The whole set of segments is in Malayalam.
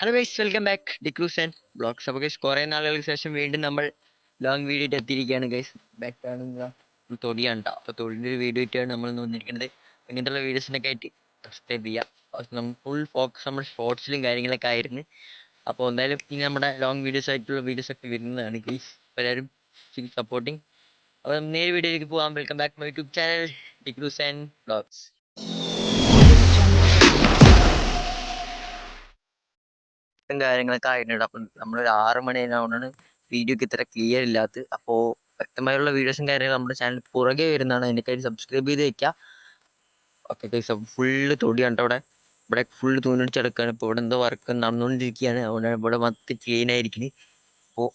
ഹലോ ഗൈസ് വെൽക്കം ബാക്ക് ഡിക്രൂസൻ ബ്ലോഗ്സ് അപ്പോൾ ഗൈസ് കുറേ നാളുകൾക്ക് ശേഷം വീണ്ടും നമ്മൾ ലോങ് വീഡിയോ ഇട്ട് എത്തിയിരിക്കുകയാണ് ഗൈസ് ബാക്ക് ആണ് തൊടിയാണ് കേട്ടോ അപ്പോൾ തൊടിന്റെ വീഡിയോ ഇട്ടാണ് നമ്മൾ വന്നിരിക്കുന്നത്. ഇങ്ങനത്തെ വീഡിയോസിനൊക്കെ ആയിട്ട് സബ്സ്ക്രൈബ് ചെയ്യുക നമ്മൾ ഫുൾ ഫോക്കസ് നമ്മൾ ഷോർട്സിലും കാര്യങ്ങളൊക്കെ ആയിരുന്നു. അപ്പോൾ എന്തായാലും ഇനി നമ്മുടെ ലോങ് വീഡിയോസ് ആയിട്ടുള്ള വീഡിയോസ് ഒക്കെ വരുന്നതാണ് ഗൈസ് എല്ലാവരും സപ്പോർട്ടിങ് അപ്പോൾ നേരെ വീഡിയോയിലേക്ക് പോകാം welcome back my YouTube channel D'Cruz and blogs ഇതും കാര്യങ്ങളൊക്കെ ആയിട്ടുണ്ട്. അപ്പം നമ്മളൊരു ആറ് മണി ആവുന്നതാണ് വീഡിയോക്ക് ഇത്ര ക്ലിയർ ഇല്ലാത്തത്. അപ്പോൾ വ്യക്തമായുള്ള വീഡിയോസും കാര്യങ്ങളും നമ്മുടെ ചാനൽ പുറകെ വരുന്നതാണ്. എനിക്കായിട്ട് സബ്സ്ക്രൈബ് ചെയ്ത് വെക്കുക ഓക്കെ ഗൈസ് ഫുള്ള് തൊടിയാണ് ട്ടോ ഇവിടെ. ഫുള്ള് തൂണിടിച്ചെടുക്കുകയാണ് ഇപ്പോൾ ഇവിടെ എന്തോ വർക്ക് നടന്നുകൊണ്ടിരിക്കുകയാണ്. അതുകൊണ്ടാണ് ഇവിടെ മൊത്തം ക്ലീൻ ആയിരിക്കുന്നത് അപ്പോൾ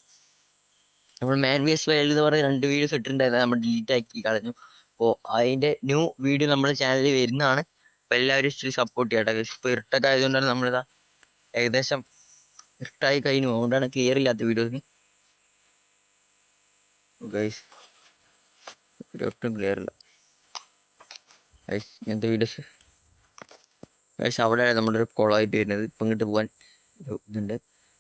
നമ്മൾ മാൻ വേസ് വയൽ എന്ന് പറഞ്ഞ രണ്ട് വീഡിയോസ് ഇട്ടിട്ടുണ്ടായിരുന്നു. നമ്മൾ ഡിലീറ്റ് ആക്കി കളഞ്ഞു. അപ്പോൾ അതിന്റെ ന്യൂ വീഡിയോ നമ്മുടെ ചാനലിൽ വരുന്നതാണ്. അപ്പോൾ എല്ലാവരും ഇച്ചിരി സപ്പോർട്ട് ചെയ്യട്ടെ ഇപ്പോൾ ഇരുട്ടൊക്കെ ആയതുകൊണ്ടാണ് നമ്മളിതാ ഏകദേശം ഇരുട്ടായി കഴിഞ്ഞു. അതുകൊണ്ടാണ് ക്ലിയർ ഇല്ലാത്ത വീഡിയോസ് ഗൈസ് ഒട്ടും ക്ലിയർ ഗൈസ് ഇങ്ങനത്തെ വീഡിയോസ്. ഗൈസ് അവിടെ നമ്മുടെ ഒരു കുളമായിട്ട് വരുന്നത്. ഇപ്പം ഇങ്ങോട്ട് പോകാൻ ഇതുണ്ട്.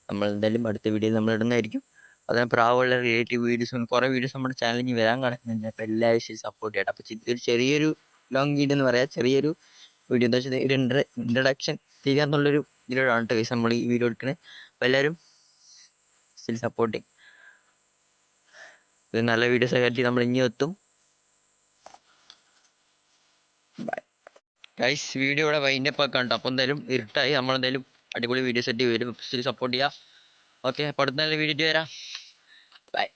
നമ്മൾ എന്തായാലും അടുത്ത വീഡിയോ നമ്മൾ ഇടുന്നതായിരിക്കും. അതിന് പ്രാവുള്ള റിലേറ്റീവ് വീഡിയോസും കുറേ വീഡിയോസ് നമ്മുടെ ചാനലിൽ വരാൻ കിടക്കുന്നുണ്ട് അപ്പോൾ എല്ലാവരും സപ്പോർട്ട് ചെയ്യട്ടെ അപ്പോൾ ഒരു ചെറിയൊരു ലോങ് വീഡിയോ എന്ന് പറയാം. ചെറിയൊരു വീഡിയോ എന്താ വെച്ചാൽ ഒരു ഇൻട്രഡക്ഷൻ ചെയ്യാന്നുള്ളൊരു ഇതിലൂടെയാണ് കേട്ടോ നമ്മൾ ഈ വീഡിയോ എടുക്കുന്നത് എല്ലാവരും സ്റ്റിൽ സപ്പോർട്ടിങ് ഇത് നല്ല വീഡിയോസ് ഒക്കെ നമ്മൾ ഇനി എത്തും. ഗൈസ് വീഡിയോ ഇവിടെ വൈൻഡപ്പ് ഒക്കെ ഉണ്ട് അപ്പോൾ എന്തായാലും ഇരുട്ടായി. നമ്മളെന്തായാലും അടിപൊളി വീഡിയോസ് ആയിട്ട് വരും. സ്റ്റിൽ സപ്പോർട്ട് ചെയ്യുക ഓക്കെ അപ്പോൾ അടുത്ത നല്ല വീഡിയോ വരാം. ബൈ